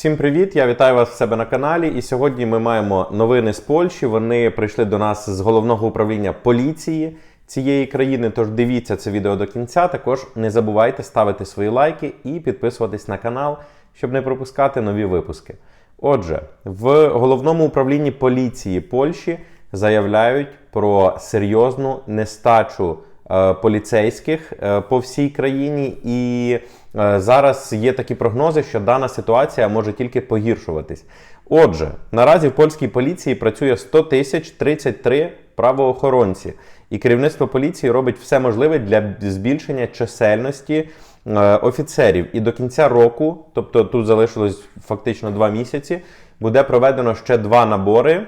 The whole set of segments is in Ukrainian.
Всім привіт! Я вітаю вас в себе на каналі. І сьогодні ми маємо новини з Польщі. Вони прийшли до нас з головного управління поліції цієї країни. Тож дивіться це відео до кінця. Також не забувайте ставити свої лайки і підписуватись на канал, щоб не пропускати нові випуски. Отже, в головному управлінні поліції Польщі заявляють про серйозну нестачу поліцейських е, по всій країні, і е, зараз є такі прогнози, що дана ситуація може тільки погіршуватись. Отже, наразі в польській поліції працює 100 тисяч 33 правоохоронці, і керівництво поліції робить все можливе для збільшення чисельності е, офіцерів. І до кінця року, тобто тут залишилось фактично два місяці, буде проведено ще два набори.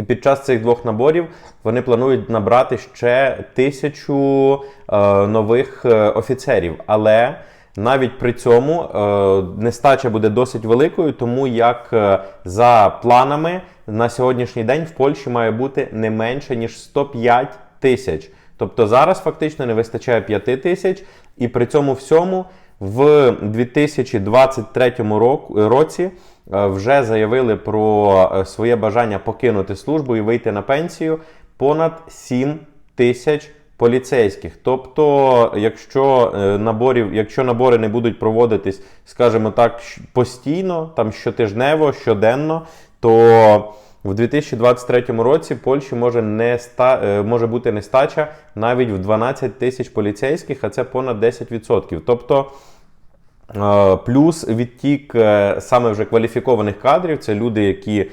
І під час цих двох наборів вони планують набрати ще тисячу е, нових е, офіцерів. Але навіть при цьому е, нестача буде досить великою, тому як е, за планами на сьогоднішній день в Польщі має бути не менше ніж 105 тисяч. Тобто зараз фактично не вистачає 5 тисяч, і при цьому всьому в 2023 року- році е, вже заявили про е, своє бажання покинути службу і вийти на пенсію понад 7 тисяч поліцейських. Тобто, якщо е, наборів, якщо набори не будуть проводитись, скажімо так, постійно, там щотижнево, щоденно, то в 2023 році Польщі може не ста, е, може бути нестача навіть в 12 тисяч поліцейських, а це понад 10%. Тобто Е, Плюс відтік е, саме вже кваліфікованих кадрів. Це люди, які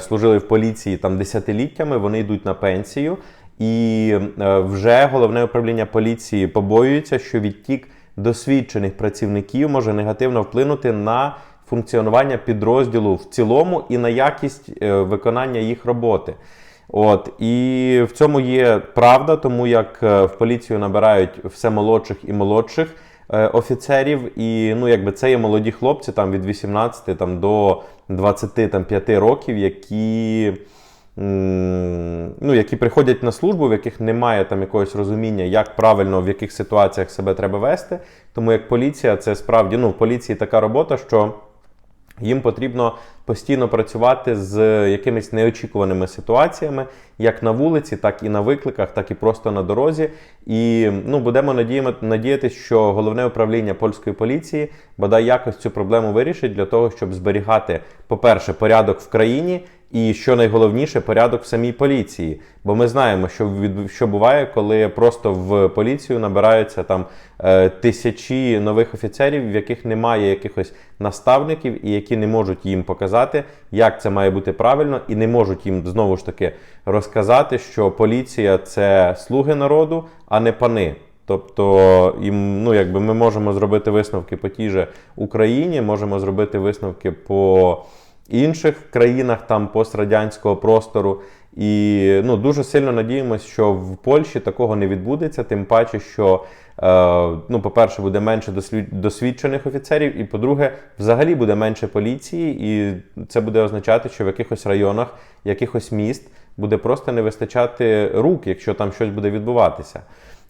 служили в поліції там десятиліттями, вони йдуть на пенсію. І вже головне управління поліції побоюється, що відтік досвідчених працівників може негативно вплинути на функціонування підрозділу в цілому і на якість е, виконання їх роботи. От і в цьому є правда, тому як е, в поліцію набирають все молодших і молодших е, офіцерів, і ну якби це є молоді хлопці там від 18 там, до 25 років, які. Ну, які приходять на службу, в яких немає там якогось розуміння, як правильно в яких ситуаціях себе треба вести. Тому як поліція, це справді ну, в поліції така робота, що їм потрібно постійно працювати з якимись неочікуваними ситуаціями, як на вулиці, так і на викликах, так і просто на дорозі. І ну, будемо надіятися, що головне управління польської поліції бодай якось цю проблему вирішить для того, щоб зберігати, по-перше, порядок в країні. І що найголовніше, порядок в самій поліції. Бо ми знаємо, що від що буває, коли просто в поліцію набираються там е, тисячі нових офіцерів, в яких немає якихось наставників, і які не можуть їм показати, як це має бути правильно, і не можуть їм знову ж таки розказати, що поліція це слуги народу, а не пани. Тобто, їм, ну, якби ми можемо зробити висновки по тій же Україні, можемо зробити висновки по інших країнах там пострадянського простору. І ну, дуже сильно надіємося, що в Польщі такого не відбудеться, тим паче, що, е, ну, по-перше, буде менше досвідчених офіцерів, і по-друге, взагалі буде менше поліції, і це буде означати, що в якихось районах, якихось міст буде просто не вистачати рук, якщо там щось буде відбуватися.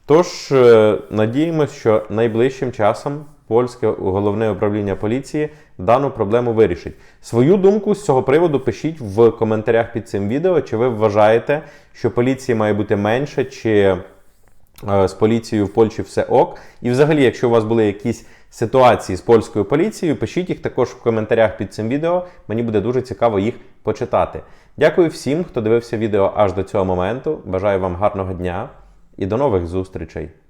Тож е, надіємося, що найближчим часом польське головне управління поліції дану проблему вирішить. Свою думку з цього приводу пишіть в коментарях під цим відео, чи ви вважаєте, що поліції має бути менше, чи е, з поліцією в Польщі все ок. І взагалі, якщо у вас були якісь ситуації з польською поліцією, пишіть їх також в коментарях під цим відео. Мені буде дуже цікаво їх почитати. Дякую всім, хто дивився відео аж до цього моменту. Бажаю вам гарного дня і до нових зустрічей!